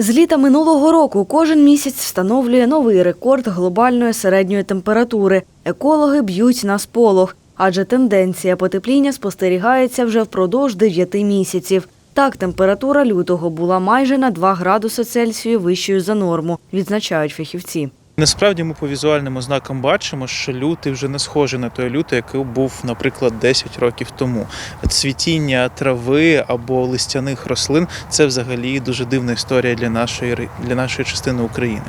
З літа минулого року кожен місяць встановлює новий рекорд глобальної середньої температури. Екологи б'ють на сполох, адже тенденція потепління спостерігається вже впродовж 9 місяців. Так, температура лютого була майже на 2 градуси Цельсію вищою за норму, відзначають фахівці. Насправді ми по візуальним ознакам бачимо, що лютий вже не схожий на той лютий, який був, наприклад, 10 років тому. Цвітіння трави або листяних рослин це взагалі дуже дивна історія для нашої для нашої частини України.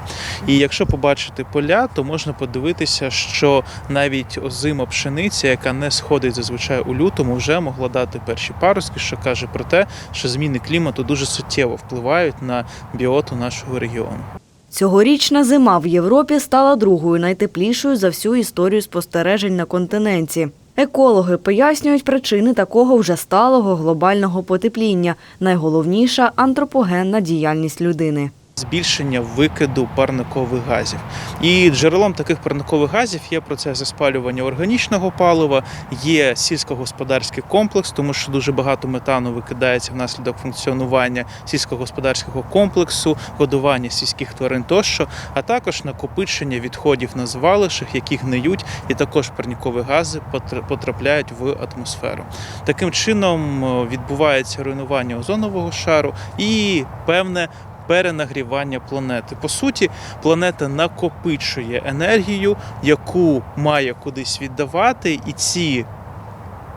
І якщо побачити поля, то можна подивитися, що навіть озима пшениця, яка не сходить зазвичай у лютому, вже могла дати перші паростки, що каже про те, що зміни клімату дуже суттєво впливають на біоту нашого регіону. Цьогорічна зима в Європі стала другою найтеплішою за всю історію спостережень на континенті. Екологи пояснюють причини такого вже сталого глобального потепління. Найголовніша антропогенна діяльність людини. Збільшення викиду парникових газів. І джерелом таких парникових газів є процеси спалювання органічного палива, є сільськогосподарський комплекс, тому що дуже багато метану викидається внаслідок функціонування сільськогосподарського комплексу, годування сільських тварин тощо, а також накопичення відходів на звалищах, які гниють, і також парникові гази потрапляють в атмосферу. Таким чином відбувається руйнування озонового шару і певне перенагрівання планети. По суті, планета накопичує енергію, яку має кудись віддавати, і ці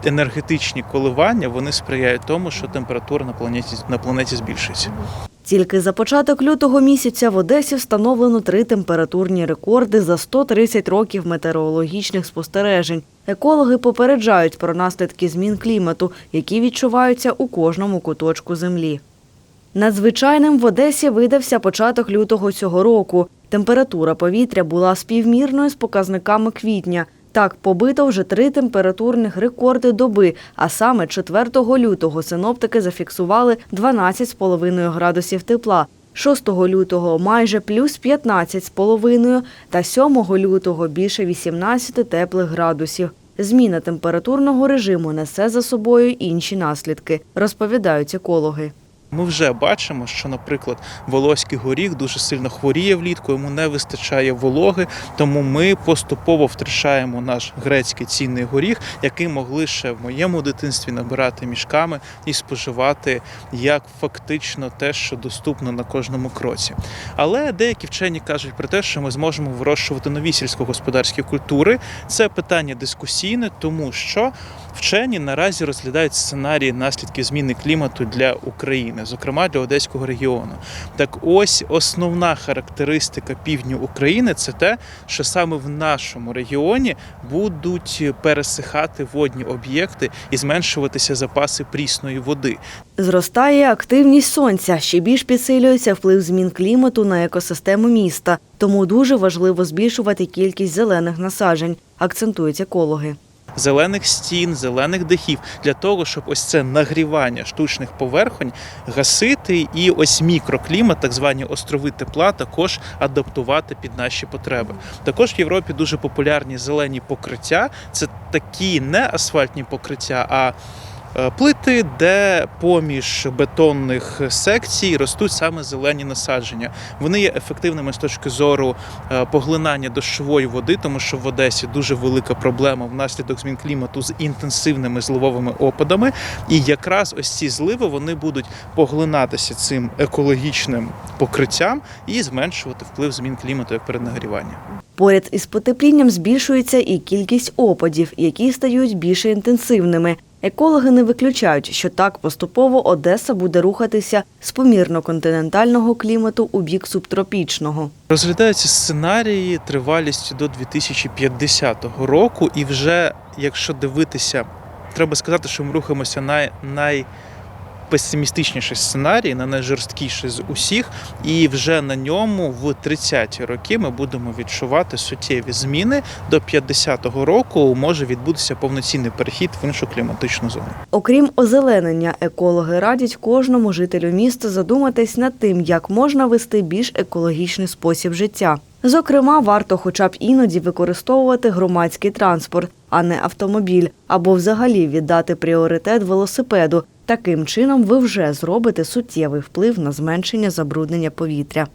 енергетичні коливання вони сприяють тому, що температура на планеті на планеті збільшується. Тільки за початок лютого місяця в Одесі встановлено три температурні рекорди за 130 років метеорологічних спостережень. Екологи попереджають про наслідки змін клімату, які відчуваються у кожному куточку землі. Надзвичайним в Одесі видався початок лютого цього року. Температура повітря була співмірною з показниками квітня. Так, побито вже три температурних рекорди доби, а саме 4 лютого синоптики зафіксували 12,5 градусів тепла, 6 лютого майже плюс 15,5 та 7 лютого більше 18 теплих градусів. Зміна температурного режиму несе за собою інші наслідки, розповідають екологи. Ми вже бачимо, що, наприклад, волоський горіх дуже сильно хворіє влітку, йому не вистачає вологи, тому ми поступово втрачаємо наш грецький цінний горіх, який могли ще в моєму дитинстві набирати мішками і споживати як фактично те, що доступно на кожному кроці. Але деякі вчені кажуть про те, що ми зможемо вирощувати нові сільськогосподарські культури. Це питання дискусійне, тому що вчені наразі розглядають сценарії наслідків зміни клімату для України, зокрема для Одеського регіону. Так ось основна характеристика півдню України це те, що саме в нашому регіоні будуть пересихати водні об'єкти і зменшуватися запаси прісної води. Зростає активність сонця, ще більш підсилюється вплив змін клімату на екосистему міста. Тому дуже важливо збільшувати кількість зелених насаджень, акцентують екологи. Зелених стін, зелених дахів для того, щоб ось це нагрівання штучних поверхонь гасити, і ось мікроклімат, так звані острови тепла, також адаптувати під наші потреби. Також в Європі дуже популярні зелені покриття. Це такі не асфальтні покриття, а Плити, де поміж бетонних секцій ростуть саме зелені насадження. Вони є ефективними з точки зору е, поглинання дощової води, тому що в Одесі дуже велика проблема внаслідок змін клімату з інтенсивними зливовими опадами. І якраз ось ці зливи вони будуть поглинатися цим екологічним покриттям і зменшувати вплив змін клімату як переднагрівання. Поряд із потеплінням збільшується і кількість опадів, які стають більш інтенсивними. Екологи не виключають, що так поступово Одеса буде рухатися з помірно-континентального клімату у бік субтропічного. Розглядаються сценарії тривалістю до 2050 року, і вже якщо дивитися, треба сказати, що ми рухаємося на найпесимістичніший сценарій, на найжорсткіший з усіх, і вже на ньому в 30-ті роки ми будемо відчувати суттєві зміни. До 50-го року може відбутися повноцінний перехід в іншу кліматичну зону. Окрім озеленення, екологи радять кожному жителю міста задуматись над тим, як можна вести більш екологічний спосіб життя. Зокрема, варто хоча б іноді використовувати громадський транспорт, а не автомобіль, або взагалі віддати пріоритет велосипеду, Таким чином ви вже зробите суттєвий вплив на зменшення забруднення повітря.